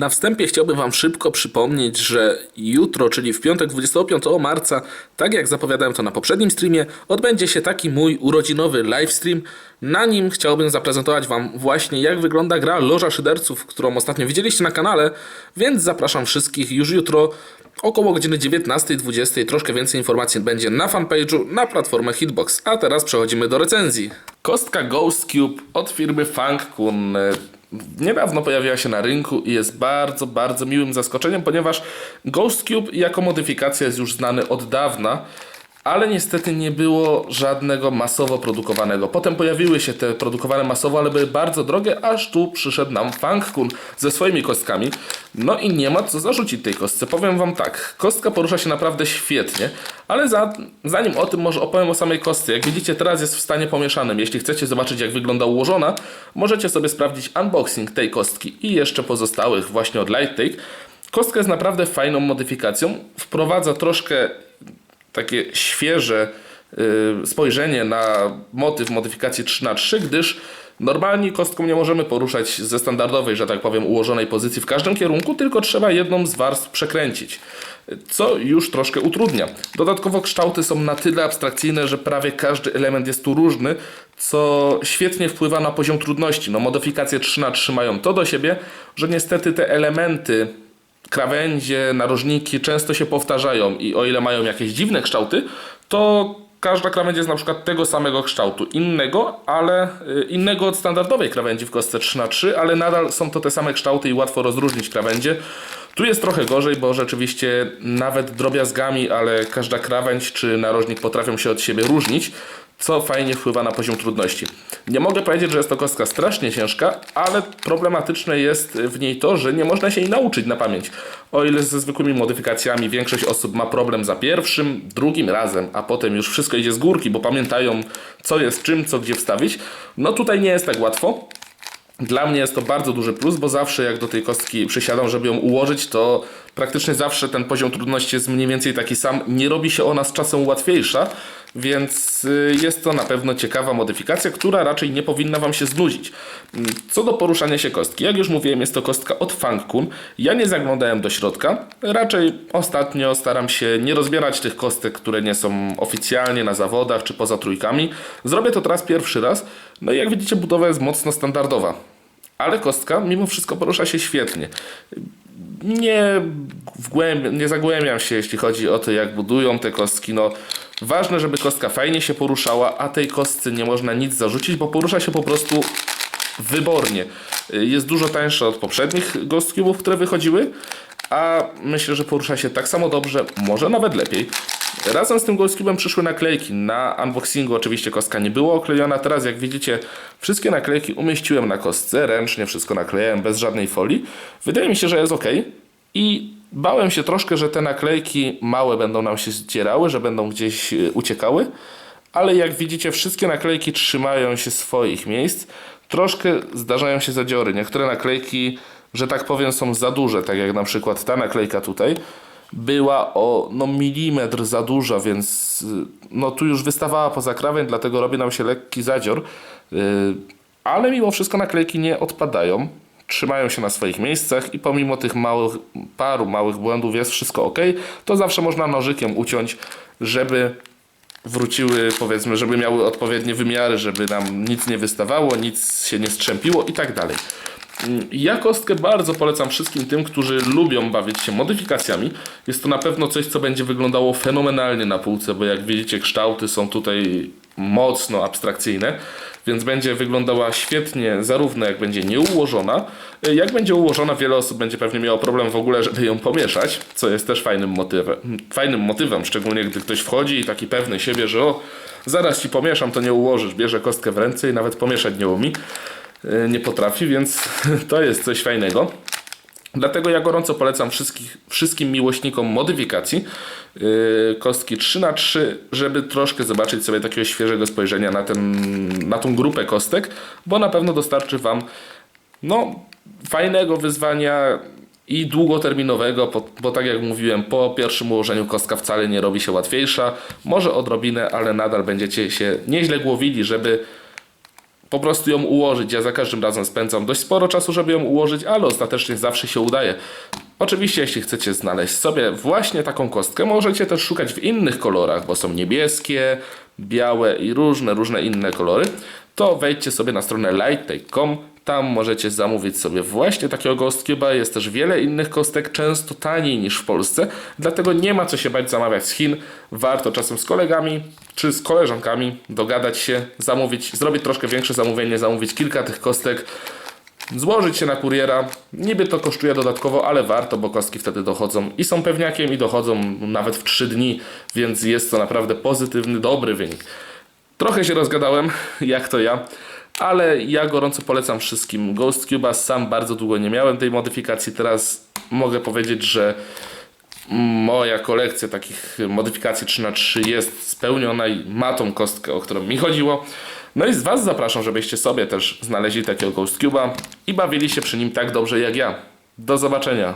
Na wstępie chciałbym Wam szybko przypomnieć, że jutro, czyli w piątek 25 marca, tak jak zapowiadałem to na poprzednim streamie, odbędzie się taki mój urodzinowy livestream. Na nim chciałbym zaprezentować Wam właśnie jak wygląda gra Loża Szyderców, którą ostatnio widzieliście na kanale, więc zapraszam wszystkich już jutro około godziny 19.20. Troszkę więcej informacji będzie na fanpage'u, na platformę Hitbox. A teraz przechodzimy do recenzji. Kostka Ghost Cube od firmy Fangkun. Niedawno pojawiła się na rynku i jest bardzo, bardzo miłym zaskoczeniem, ponieważ Ghost Cube jako modyfikacja jest już znany od dawna, ale niestety nie było żadnego masowo produkowanego. Potem pojawiły się te produkowane masowo, ale były bardzo drogie, aż tu przyszedł nam Fangkun ze swoimi kostkami. No i nie ma co zarzucić tej kostce. Powiem Wam tak, kostka porusza się naprawdę świetnie, ale za, zanim o tym może opowiem o samej kostce. Jak widzicie teraz jest w stanie pomieszanym. Jeśli chcecie zobaczyć jak wygląda ułożona, możecie sobie sprawdzić unboxing tej kostki i jeszcze pozostałych właśnie od Light Take. Kostka jest naprawdę fajną modyfikacją. Wprowadza troszkę takie świeże y, spojrzenie na motyw modyfikacji 3 na 3 gdyż normalnie kostką nie możemy poruszać ze standardowej, że tak powiem, ułożonej pozycji w każdym kierunku, tylko trzeba jedną z warstw przekręcić, co już troszkę utrudnia. Dodatkowo kształty są na tyle abstrakcyjne, że prawie każdy element jest tu różny, co świetnie wpływa na poziom trudności. No, modyfikacje 3 na 3 mają to do siebie, że niestety te elementy krawędzie, narożniki często się powtarzają i o ile mają jakieś dziwne kształty, to każda krawędź jest na przykład tego samego kształtu, innego, ale y, innego od standardowej krawędzi w kostce 3x3, ale nadal są to te same kształty i łatwo rozróżnić krawędzie. Tu jest trochę gorzej, bo rzeczywiście nawet drobiazgami, ale każda krawędź czy narożnik potrafią się od siebie różnić, co fajnie wpływa na poziom trudności. Nie mogę powiedzieć, że jest to kostka strasznie ciężka, ale problematyczne jest w niej to, że nie można się jej nauczyć na pamięć. O ile ze zwykłymi modyfikacjami większość osób ma problem za pierwszym, drugim razem, a potem już wszystko idzie z górki, bo pamiętają co jest czym, co gdzie wstawić, no tutaj nie jest tak łatwo. Dla mnie jest to bardzo duży plus, bo zawsze jak do tej kostki przysiadam, żeby ją ułożyć, to praktycznie zawsze ten poziom trudności jest mniej więcej taki sam. Nie robi się ona z czasem łatwiejsza, więc y, jest to na pewno ciekawa modyfikacja, która raczej nie powinna Wam się znudzić. Mm, Co do poruszania się kostki, jak już mówiłem, jest to kostka od Fangkun. Ja nie zaglądałem do środka. Raczej ostatnio staram się nie rozbierać tych kostek, które nie są oficjalnie na zawodach czy poza trójkami. Zrobię to teraz pierwszy raz. No i jak widzicie, budowa jest mocno standardowa. Ale kostka mimo wszystko porusza się świetnie. Nie, wgłęb- nie zagłębiam się, jeśli chodzi o to, jak budują te kostki. No, ważne, żeby kostka fajnie się poruszała, a tej kostce nie można nic zarzucić, bo porusza się po prostu wybornie. Jest dużo tańsza od poprzednich Ghost Cube'ów, które wychodziły, a myślę, że porusza się tak samo dobrze, może nawet lepiej. Razem z tym Ghost Cube'em przyszły naklejki. Na unboxingu oczywiście kostka nie była oklejona. Teraz jak widzicie, wszystkie naklejki umieściłem na kostce, ręcznie wszystko naklejałem bez żadnej folii. Wydaje mi się, że jest ok. I bałem się troszkę, że te naklejki małe będą nam się zdzierały, że będą gdzieś e, uciekały. Ale jak widzicie, wszystkie naklejki trzymają się swoich miejsc. Troszkę zdarzają się zadziory. Niektóre naklejki, że tak powiem, są za duże, tak jak na przykład ta naklejka tutaj była o no, milimetr za duża, więc y, no, tu już wystawała poza krawędź, dlatego robi nam się lekki zadzior. Yy, ale mimo wszystko naklejki nie odpadają, trzymają się na swoich miejscach i pomimo tych małych, paru małych błędów jest wszystko ok, to zawsze można nożykiem uciąć, żeby wróciły, powiedzmy, żeby miały odpowiednie wymiary, żeby nam nic nie wystawało, nic się nie strzępiło i tak dalej. Ja kostkę bardzo polecam wszystkim tym, którzy lubią bawić się modyfikacjami. Jest to na pewno coś, co będzie wyglądało fenomenalnie na półce, bo jak widzicie, kształty są tutaj mocno abstrakcyjne, więc będzie wyglądała świetnie, zarówno jak będzie nieułożona, y, jak będzie ułożona, wiele osób będzie pewnie miało problem w ogóle, żeby ją pomieszać, co jest też fajnym motywem, fajnym motywem szczególnie gdy ktoś wchodzi i taki pewny siebie, że o, zaraz ci pomieszam, to nie ułożysz, bierze kostkę w ręce i nawet pomieszać nie umie y, nie potrafi, więc to jest coś fajnego. Dlatego ja gorąco polecam wszystkim miłośnikom modyfikacji yy, kostki 3x3, żeby troszkę zobaczyć sobie takiego świeżego spojrzenia na, ten, na tą grupę kostek, bo na pewno dostarczy Wam no, fajnego wyzwania i długoterminowego, bo, bo tak jak mówiłem, po pierwszym ułożeniu kostka wcale nie robi się łatwiejsza, może odrobinę, ale nadal będziecie się nieźle głowili, żeby po prostu ją ułożyć. Ja za każdym razem spędzam dość sporo czasu, żeby ją ułożyć, ale ostatecznie zawsze się udaje. Oczywiście, jeśli chcecie znaleźć sobie właśnie taką kostkę, możecie też szukać w innych kolorach, bo są niebieskie, białe i różne, różne inne kolory. To wejdźcie sobie na stronę lighttake.com. Tam możecie zamówić sobie właśnie takiego Ghost Cube'a. Jest też wiele innych kostek, często taniej niż w Polsce, dlatego nie ma co się bać zamawiać z Chin. Warto czasem z kolegami czy z koleżankami dogadać się, zamówić, zrobić troszkę większe zamówienie, zamówić kilka tych kostek złożyć się na kuriera. Niby to kosztuje dodatkowo, ale warto, bo kostki wtedy dochodzą i są pewniakiem i dochodzą nawet w 3 dni, więc jest to naprawdę pozytywny, dobry wynik. Trochę się rozgadałem, jak to ja, ale ja gorąco polecam wszystkim Ghost Cube'a. Sam bardzo długo nie miałem tej modyfikacji, teraz mogę powiedzieć, że moja kolekcja takich modyfikacji 3 na 3 jest spełniona i ma tą kostkę, o którą mi chodziło. No i z Was zapraszam, żebyście sobie też znaleźli takiego Ghost Cube'a i bawili się przy nim tak dobrze jak ja. Do zobaczenia.